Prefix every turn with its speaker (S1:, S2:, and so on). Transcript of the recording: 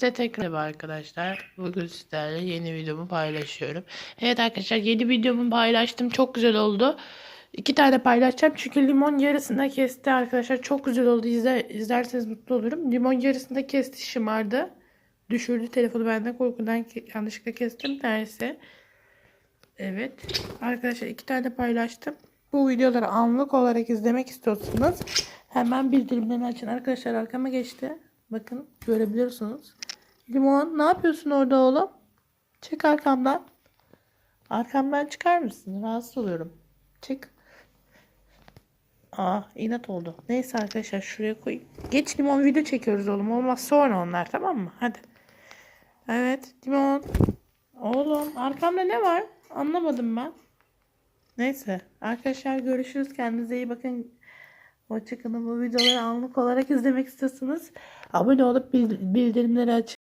S1: Size tekrar arkadaşlar. Bugün sizlerle yeni videomu paylaşıyorum. Evet arkadaşlar yeni videomu paylaştım. Çok güzel oldu. İki tane paylaşacağım. Çünkü limon yarısında kesti arkadaşlar. Çok güzel oldu. İzler, izlerseniz mutlu olurum. Limon yarısında kesti şımardı. Düşürdü telefonu benden korkudan yanlışlıkla kestim. Neyse. Evet. Arkadaşlar iki tane paylaştım. Bu videoları anlık olarak izlemek istiyorsanız hemen bildirimleri açın. Arkadaşlar arkama geçti. Bakın görebiliyorsunuz. Limon ne yapıyorsun orada oğlum? Çık arkamdan. Arkamdan çıkar mısın? Rahatsız oluyorum. Çık. Aa inat oldu. Neyse arkadaşlar şuraya koy. Geç limon video çekiyoruz oğlum. Olmaz sonra onlar tamam mı? Hadi. Evet limon. Oğlum arkamda ne var? Anlamadım ben. Neyse. Arkadaşlar görüşürüz. Kendinize iyi bakın. Hoşçakalın. Bu videoları anlık olarak izlemek istiyorsanız abone olup bil- bildirimleri açın.